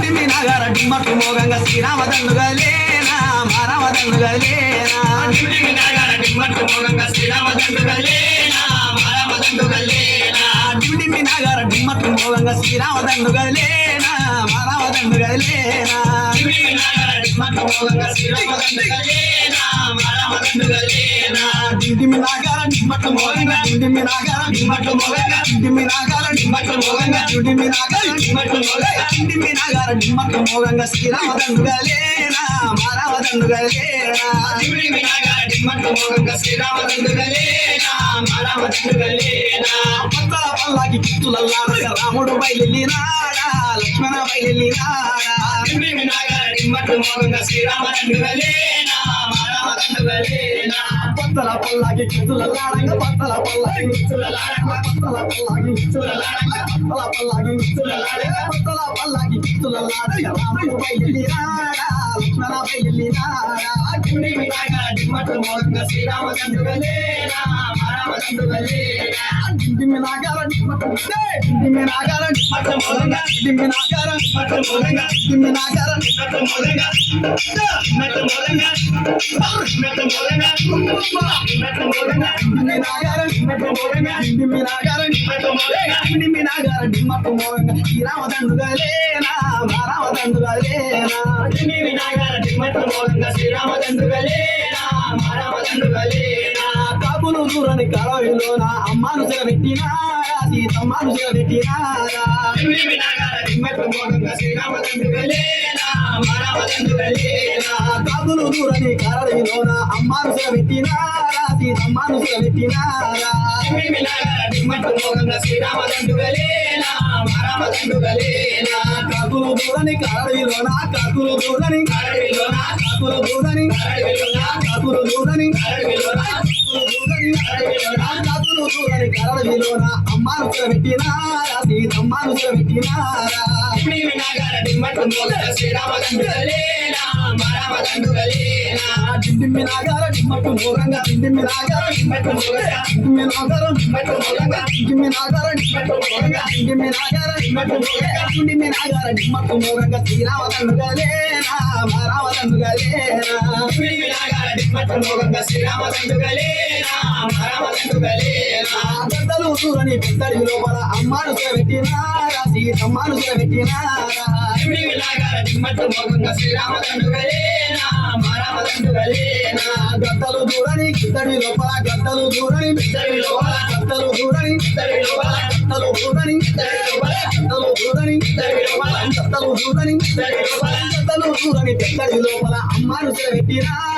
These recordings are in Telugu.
డిండి నగర డిమ్మట్లు మోగంగా శ్రీరామదండుగా లేనా మానవదండుగా లేనా డిండి నగర డిమ్మట్లు మోగంగా శ్రీరామదండుగా లేనా లేనా గారు నగర మూలంగా మోగంగా శ్రీరామదండుగా లేనా మానవదండుగా లేనా డిండి నగర డిమ్మట్లు మోగంగా శ్రీరామదండుగా లేనా మానవదండుగా లేనా డిండి నగర డిమ్మట్లు మోగంగా డిండి మోగంగా డిండి లేనా మానవదండుగా లేనా డిండి నగర డిమ్మట్లు పల్లకి కిత్తులల్లాడగా రాముడు బయలునాడా లక్ష్మణ బయలునాడా డిండి డిమ్మట్లు మోగంగా శ్రీరామదండుగా లేనా మానవదండుగా లేనా పత్తల పల్లకి కిత్తులల్లాడంగా పత్తల పల్లకి కిత్తులల్లాడంగా పత్తల పల్లకి కిత్తులల్లాడంగా పత్తల పల్లకి కిత్తులల్లాడంగా పత్తల పల్లకి కిత్తులల్లాడంగా రాముడు బయలునాడా లక్ష్మణ బయలునాడా డిండి నగర డిమ్మట్లు మోగంగా శ్రీరామదండుగా లేనా మానవదండుగా లేనా డిండి నగర డిమ్మట్లు డిండి నగర డిమ్మట్లు మోగంగా డిండి నగర డిమ్మట్లు మోగంగా డిండి నగర డిమ్మట్లు మోగంగా డిమ్మట్లు మోగంగా డిమ్మట్లు మోగంగా డిమ్మట్లు మోగంగా డిండి నగర డిమ్మట్లు మోగంగా డిండి నగర డిమ్మట్లు మోగంగా డిండి నగర డిమ్మట్లు మోగంగా శ్రీరామదండుగా లేనా మానవదండుగా లేనా డిండి నగర డిమ్మట్లు మోగంగా కాపులు దూరని కరవిలోన అమ్మాను పెట్టినారా సీతమ్మను పెట్టినారా కాపులు దూరని అమ్మాను పెట్టినారా సీతమ్మను పెట్టినారా కాకులు దూరని కరవిలోన కాకులు దూరని కరవిలోన కాకులు దూరని కాకులు దూరని కాకులు దూరని కరవిలోన కాకులు దూరని కరవిలోన అమ్మాను పెట్టినారా పెట్టినారా? డిండి నాగార డిమ్మట్టు మోగంగా డిండి నాగార డిమ్మట్టు మోగంగా డిండి నాగార డిమ్మట్టు మోగంగా డిండి నాగార డిమ్మట్టు మోగంగా డిండి నాగార డిమ్మట్టు మోగంగా డిండి నాగార డిమ్మట్టు మోగంగా శ్రీరామదండుగా లేనా మారామదండుగా లేనా డిండి నాగార డిమ్మట్టు మోగంగా శ్రీరామదండుగా లేనా మారామదండుగా లేనా గద్దలు చూరని లోపల అమ్మాను పెట్టినారా సీతమ్మను పెట్టినారా డిండి నాగార డిమ్మట్టు మోగంగా గద్దలు దూరని గిద్దడి లోపల గద్దలు దూరని బిద్దడి లోపల గద్దలు దూరని బిద్దడి లోపల గద్దలు దూరని లోపల గద్దలు దూరని బిద్దడి లోపల గద్దలు దూరని లోపల గద్దలు దూరని బిద్దడి లోపల అమ్మాను పెట్టినారా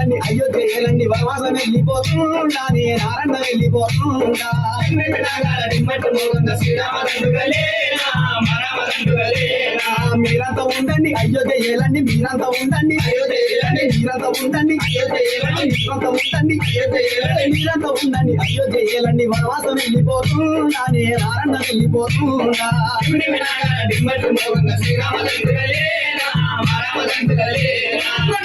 ఉండండి అయోధ్య ఏలండి వనవాసం వెళ్ళిపోతుండా నేను నారాయణ వెళ్ళిపోతుండా. లేనా మీరంతా ఉండండి అయోధ్య ఏలండి మీరంతా ఉండండి. అయోధ్య ఏలండి మీరంతా ఉండండి. అయోధ్య ఏలండి మీరంతా ఉండండి. అయోధ్య ఏలండి. మీరంతా ఉండండి. అయోధ్య ఏలండి వనవాసం వెళ్ళిపోతుండా నేను నారాయణ వెళ్ళిపోతుండా. డిండి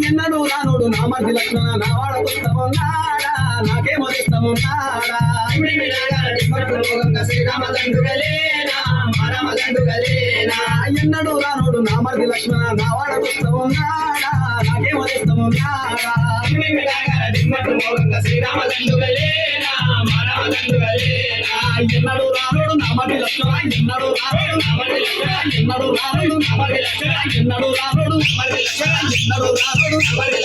ఎన్నడు మూలంగా డిండి నా మధ్య లక్షణ నా వాడ నాకేమో ఇష్టమున్నాడా ఎన్నడు రానుడు నా మధ్య లక్ష్మణ నా వాడకొస్తా ఉన్నాడా నాకేమో తెస్తా ఉన్నాడా ఎన్నడు రానుడు నా మరిది లక్ష్మణ ఎన్నడు రానుడు నా మరిది లక్ష్మణ ఎన్నడు రానుడు నా మరిది లక్ష్మణ ఎన్నడు రానుడు నా మరిది ఎన్నడు రానుడు నా మరిది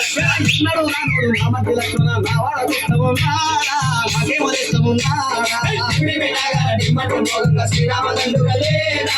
ఎన్నడు రానుడు నా మరిది లక్ష్మణ నా నాకేమో తెస్తా ఉన్నాడా దిమ్మిమిలాగర దిమ్మట్టు మోగంగా శ్రీరామదండుగలేనా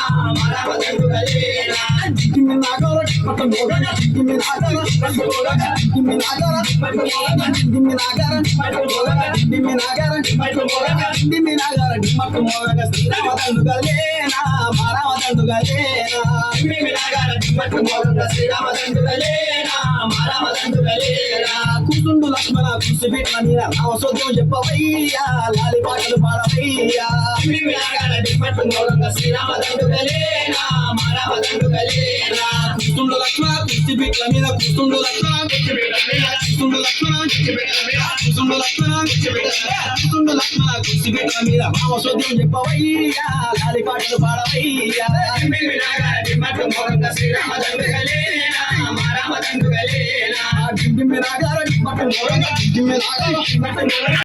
కూతుండు లక్ష్మణ కూసి పెట్టిన మీద రామసోద్యం చెప్పవయ్యా లాలి పాటలు పాడవయ్యా దిమ్మిమిలాగర దిమ్మట్టు మారామ దండు మరమదండుగలేనా కూతుండు లక్ష్మణ కూసి పెట్టిన మీద కూతుండు లక్ష్మణ కూతుండు లక్ష్మణ కూతుండు లక్ష్మణ కూతుండు లక్ష్మణ కూసి పెట్టిన మీద రామసోద్యం చెప్పవయ్యా లాలి పాటలు పాడవయ్యా. దిమ్మిమిలాగర దిమ్మట్టు మోగంగా శ్రీరామదండుగలేనా మరమదండుగలేనా జిమ్మి నాగార మట్టు మోగన జిమ్మి నాగార మట్టు మోగన